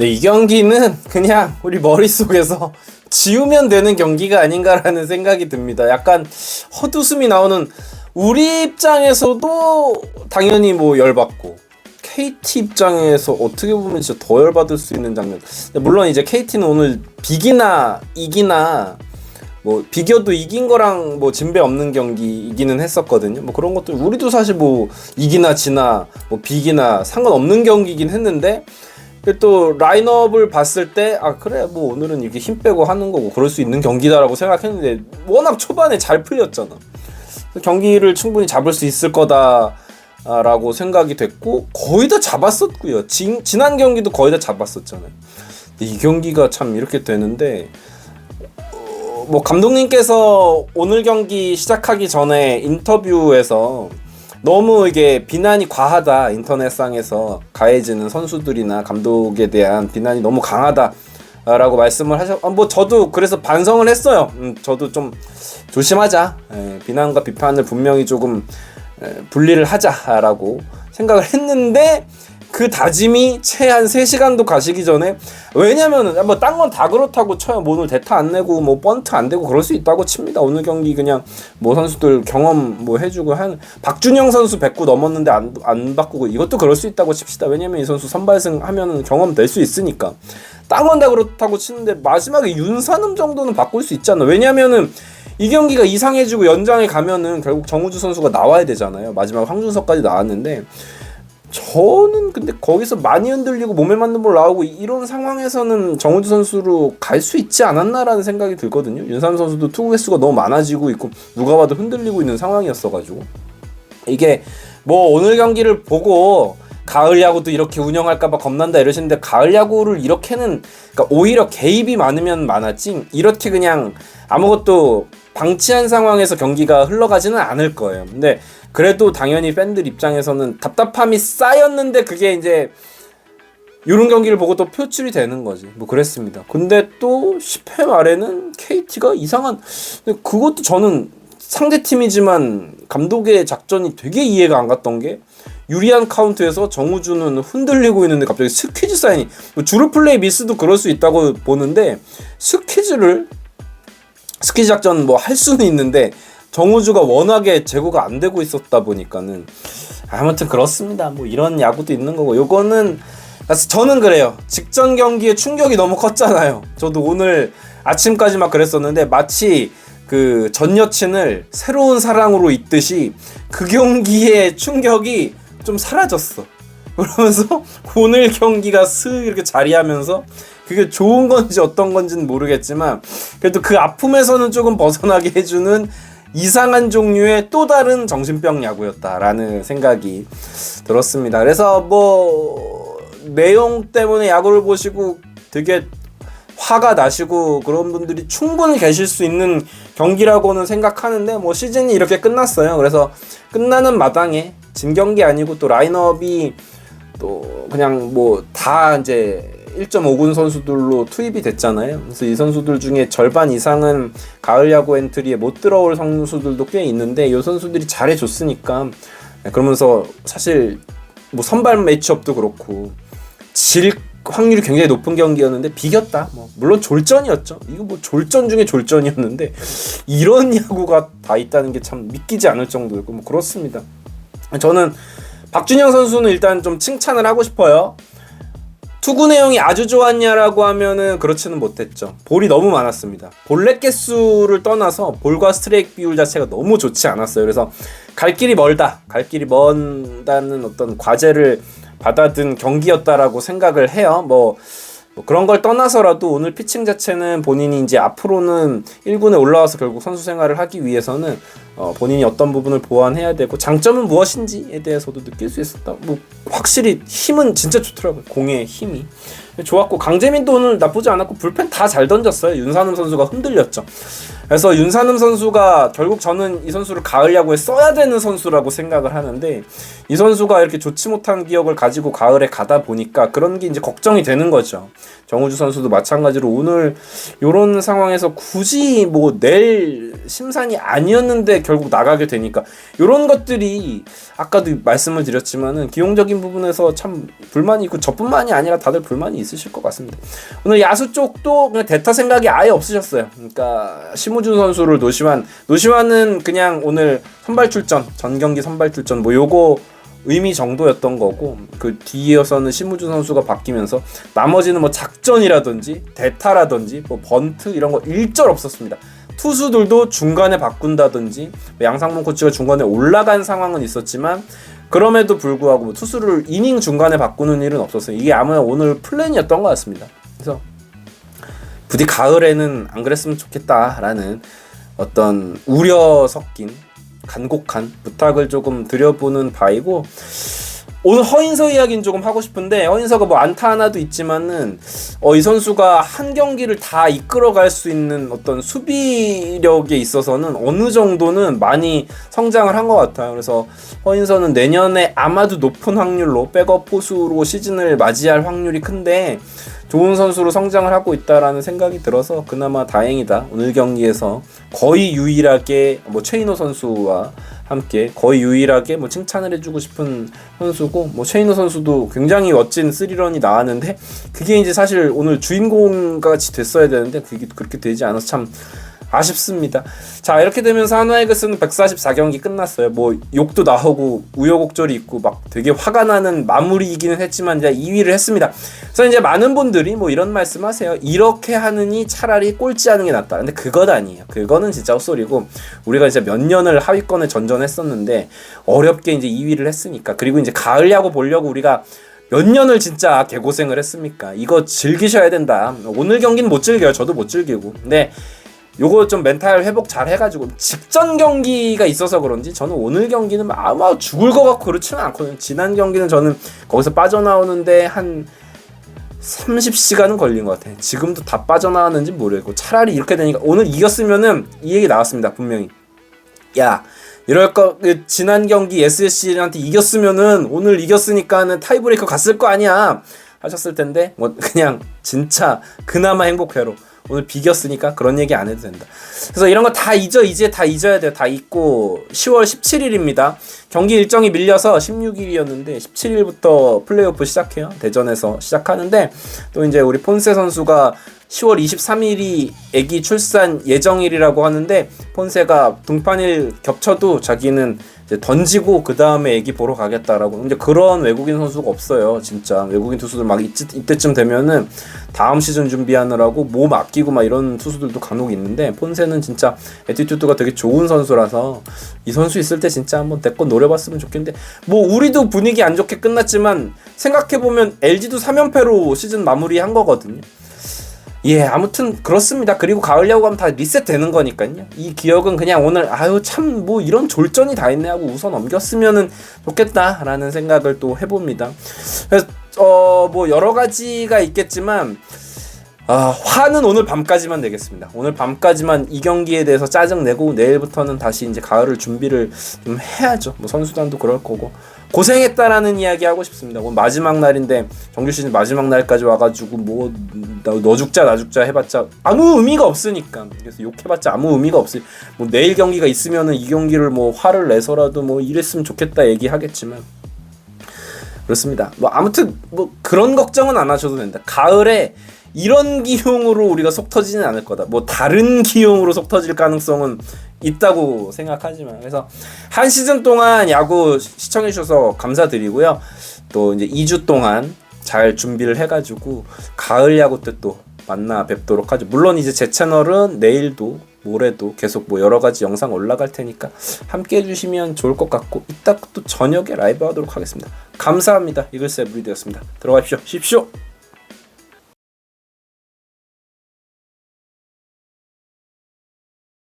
네, 이 경기는 그냥 우리 머릿속에서 지우면 되는 경기가 아닌가라는 생각이 듭니다. 약간 헛웃음이 나오는 우리 입장에서도 당연히 뭐 열받고 KT 입장에서 어떻게 보면 진짜 더 열받을 수 있는 장면. 물론 이제 KT는 오늘 비기나 이기나 뭐 비겨도 이긴 거랑 뭐 진배 없는 경기 이기는 했었거든요. 뭐 그런 것들 우리도 사실 뭐 이기나 지나 뭐 비기나 상관없는 경기이긴 했는데 또 라인업을 봤을 때 아 그래 뭐 오늘은 이렇게 힘 빼고 하는 거고 그럴 수 있는 경기다라고 생각했는데 워낙 초반에 잘 풀렸잖아. 경기를 충분히 잡을 수 있을 거다라고 생각이 됐고 거의 다 잡았었고요. 진, 지난 경기도 거의 다 잡았었잖아요. 이 경기가 참 이렇게 되는데 어, 뭐 감독님께서 오늘 경기 시작하기 전에 인터뷰에서 너무 이게 비난이 과하다 인터넷상에서 가해지는 선수들이나 감독에 대한 비난이 너무 강하다. 라고 말씀을 하셨, 아, 뭐 저도 그래서 반성을 했어요. 음, 저도 좀 조심하자. 에, 비난과 비판을 분명히 조금 에, 분리를 하자라고 생각을 했는데 그 다짐이 채 한 3시간도 가시기 전에 왜냐면은 뭐 딴 건 다 그렇다고 쳐요. 뭐 오늘 대타 안 내고 뭐 번트 안 되고 그럴 수 있다고 칩니다. 오늘 경기 그냥 뭐 선수들 경험 뭐 해주고 한 박준영 선수 109 넘었는데 안, 안 바꾸고 이것도 그럴 수 있다고 칩시다. 왜냐면 이 선수 선발승 하면은 경험 될 수 있으니까. 딴 건 다 그렇다고 치는데 마지막에 윤산음 정도는 바꿀 수 있잖아. 왜냐면은 이 경기가 이상해지고 연장에 가면은 결국 정우주 선수가 나와야 되잖아요. 마지막 황준석까지 나왔는데 저는 근데 거기서 많이 흔들리고 몸에 맞는 볼 나오고 이런 상황에서는 정우주 선수로 갈 수 있지 않았나라는 생각이 들거든요. 윤삼 선수도 투구 횟수가 너무 많아지고 있고 누가 봐도 흔들리고 있는 상황이었어가지고 이게 뭐 오늘 경기를 보고 가을 야구도 이렇게 운영할까봐 겁난다 이러시는데 가을 야구를 이렇게는 그러니까 오히려 개입이 많으면 많았지 이렇게 그냥 아무것도 방치한 상황에서 경기가 흘러가지는 않을 거예요. 근데 그래도 당연히 팬들 입장에서는 답답함이 쌓였는데 그게 이제 이런 경기를 보고 또 표출이 되는 거지. 뭐 그랬습니다. 근데 또 10회 말에는 KT가 이상한 그것도 저는 상대 팀이지만 감독의 작전이 되게 이해가 안 갔던 게 유리한 카운트에서 정우주는 흔들리고 있는데 갑자기 스퀴즈 사인이 뭐 주루 플레이 미스도 그럴 수 있다고 보는데 스퀴즈를 스퀴즈 작전 뭐 할 수는 있는데 정우주가 워낙에 제고가 안 되고 있었다 보니까는 아무튼 그렇습니다. 뭐 이런 야구도 있는 거고 요거는 저는 그래요. 직전 경기에 충격이 너무 컸잖아요. 저도 오늘 아침까지 막 그랬었는데 마치 그 전 여친을 새로운 사랑으로 잇듯이 그 경기의 충격이 좀 사라졌어. 그러면서 오늘 경기가 슥 이렇게 자리하면서 그게 좋은 건지 어떤 건지는 모르겠지만 그래도 그 아픔에서는 조금 벗어나게 해주는 이상한 종류의 또 다른 정신병 야구였다라는 생각이 들었습니다. 그래서 뭐 내용 때문에 야구를 보시고 되게 화가 나시고 그런 분들이 충분히 계실 수 있는 경기라고는 생각하는데 뭐 시즌이 이렇게 끝났어요. 그래서 끝나는 마당에 진 경기 아니고 또 라인업이 또 그냥 뭐 다 이제 1.5군 선수들로 투입이 됐잖아요. 그래서 이 선수들 중에 절반 이상은 가을 야구 엔트리에 못 들어올 선수들도 꽤 있는데 이 선수들이 잘해줬으니까 그러면서 사실 뭐 선발 매치업도 그렇고 질 확률이 굉장히 높은 경기였는데 비겼다. 뭐 물론 졸전이었죠. 이거 뭐 졸전 중에 졸전이었는데 이런 야구가 다 있다는 게 참 믿기지 않을 정도였고 뭐 그렇습니다. 저는 박준영 선수는 일단 좀 칭찬을 하고 싶어요. 투구 내용이 아주 좋았냐라고 하면은 그렇지는 못했죠. 볼이 너무 많았습니다. 볼넷 개수를 떠나서 볼과 스트레이크 비율 자체가 너무 좋지 않았어요. 그래서 갈 길이 멀다, 갈 길이 먼다는 어떤 과제를 받아든 경기였다라고 생각을 해요. 뭐, 뭐 그런 걸 떠나서라도 오늘 피칭 자체는 본인이 이제 앞으로는 1군에 올라와서 결국 선수 생활을 하기 위해서는 어 본인이 어떤 부분을 보완해야 되고 장점은 무엇인지에 대해서도 느낄 수 있었다. 뭐 확실히 힘은 진짜 좋더라고요. 공의 힘이 좋았고 강재민도 오늘 나쁘지 않았고 불펜 다 잘 던졌어요. 윤산음 선수가 흔들렸죠. 그래서 윤산음 선수가 결국 저는 이 선수를 가을 야구에 써야 되는 선수라고 생각을 하는데 이 선수가 이렇게 좋지 못한 기억을 가지고 가을에 가다 보니까 그런 게 이제 걱정이 되는 거죠. 정우주 선수도 마찬가지로 오늘 이런 상황에서 굳이 뭐낼 심산이 아니었는데 결국 나가게 되니까 이런 것들이 아까도 말씀을 드렸지만은 기용적인 부분에서 참 불만이 있고 저뿐만이 아니라 다들 불만이 있으실 것 같습니다. 오늘 야수 쪽도 그냥 대타 생각이 아예 없으셨어요. 그러니까 심우 준 선수를 노시환 노시환은 그냥 오늘 선발 출전 전 경기 선발 출전 뭐 요거 의미 정도였던 거고 그 뒤이어서는 심우준 선수가 바뀌면서 나머지는 뭐 작전이라든지 대타라든지 뭐 번트 이런 거 일절 없었습니다. 투수들도 중간에 바꾼다든지 뭐 양상문 코치가 중간에 올라간 상황은 있었지만 그럼에도 불구하고 뭐 투수를 이닝 중간에 바꾸는 일은 없었어요. 이게 아마 오늘 플랜이었던 것 같습니다. 그래서 부디 가을에는 안 그랬으면 좋겠다라는 어떤 우려 섞인 간곡한 부탁을 조금 드려보는 바이고 오늘 허인서 이야기는 조금 하고 싶은데 허인서가 뭐 안타 하나도 있지만은 어, 이 선수가 한 경기를 다 이끌어갈 수 있는 어떤 수비력에 있어서는 어느 정도는 많이 성장을 한 것 같아요. 그래서 허인서는 내년에 아마도 높은 확률로 백업 포수로 시즌을 맞이할 확률이 큰데 좋은 선수로 성장을 하고 있다라는 생각이 들어서 그나마 다행이다. 오늘 경기에서 거의 유일하게 뭐 최인호 선수와 함께 거의 유일하게 뭐 칭찬을 해주고 싶은 선수고 뭐 최인호 선수도 굉장히 멋진 스리런이 나왔는데 그게 이제 사실 오늘 주인공 같이 됐어야 되는데 그게 그렇게 되지 않아서 참 아쉽습니다. 자 이렇게 되면서 한화이글스는 144경기 끝났어요. 뭐 욕도 나오고 우여곡절이 있고 막 되게 화가 나는 마무리이기는 했지만 이제 2위를 했습니다. 그래서 이제 많은 분들이 뭐 이런 말씀하세요. 이렇게 하느니 차라리 꼴찌하는 게 낫다. 근데 그것 아니에요. 그거는 진짜 헛소리고 우리가 이제 몇 년을 하위권에 전전했었는데 어렵게 이제 2위를 했으니까 그리고 이제 가을 야구 보려고 우리가 몇 년을 진짜 개고생을 했습니까? 이거 즐기셔야 된다. 오늘 경기는 못 즐겨요. 저도 못 즐기고. 근데 요거 좀 멘탈 회복 잘 해가지고 직전 경기가 있어서 그런지 저는 오늘 경기는 아마 죽을 것 같고 그렇지는 않거든요. 지난 경기는 저는 거기서 빠져나오는데 한 30시간은 걸린 것 같아요. 지금도 다 빠져나왔는지 모르겠고 차라리 이렇게 되니까 오늘 이겼으면은 이 얘기 나왔습니다. 분명히 야 이럴 거그 지난 경기 SSC한테 이겼으면은 오늘 이겼으니까는 타이브레이커 갔을 거 아니야 하셨을 텐데 뭐 그냥 진짜 그나마 행복회로 오늘 비겼으니까 그런 얘기 안 해도 된다. 그래서 이런 거 다 잊어 이제 다 잊어야 돼요. 다 잊고 10월 17일입니다. 경기 일정이 밀려서 16일이었는데 17일부터 플레이오프 시작해요. 대전에서 시작하는데 또 이제 우리 폰세 선수가 10월 23일이 아기 출산 예정일이라고 하는데 폰세가 등판일 겹쳐도 자기는 던지고 그 다음에 아기 보러 가겠다라고. 근데 그런 외국인 선수가 없어요, 진짜. 외국인 투수들 막 이때, 이때 쯤 되면은 다음 시즌 준비하느라고 몸 아끼고 막 이런 투수들도 간혹 있는데 폰세는 진짜 에티튜드가 되게 좋은 선수라서 이 선수 있을 때 진짜 한번 내건 노려봤으면 좋겠는데 뭐 우리도 분위기 안 좋게 끝났지만 생각해 보면 LG도 3연패로 시즌 마무리한 거거든요. 예, 아무튼 그렇습니다. 그리고 가을 야구 가면 다 리셋 되는 거니까요. 이 기억은 그냥 오늘 아유 참 뭐 이런 졸전이 다 있네 하고 웃어 넘겼으면은 좋겠다라는 생각을 또 해봅니다. 그래서 어뭐 여러 가지가 있겠지만 아, 화는 오늘 밤까지만 내겠습니다. 오늘 밤까지만 이 경기에 대해서 짜증 내고 내일부터는 다시 이제 가을을 준비를 좀 해야죠. 뭐 선수단도 그럴 거고 고생했다라는 이야기 하고 싶습니다. 오늘 마지막 날인데 정규 시즌 마지막 날까지 와가지고 뭐 너 죽자 나 죽자 해봤자 아무 의미가 없으니까 그래서 욕해봤자 아무 의미가 없으. 뭐 내일 경기가 있으면은 이 경기를 뭐 화를 내서라도 뭐 이랬으면 좋겠다 얘기하겠지만 그렇습니다. 뭐 아무튼 뭐 그런 걱정은 안 하셔도 된다. 가을에 이런 기용으로 우리가 속 터지는 않을 거다. 뭐 다른 기용으로 속 터질 가능성은 있다고 생각하지만 그래서 한 시즌 동안 야구 시청해 주셔서 감사드리고요. 또 이제 2주 동안 잘 준비를 해가지고 가을 야구 때 또 만나 뵙도록 하죠. 물론 이제 제 채널은 내일도 모레도 계속 뭐 여러 가지 영상 올라갈 테니까 함께 해주시면 좋을 것 같고 이따 또 저녁에 라이브 하도록 하겠습니다. 감사합니다. 이글스 브리드였습니다. 들어가십시오. 쉽쇼.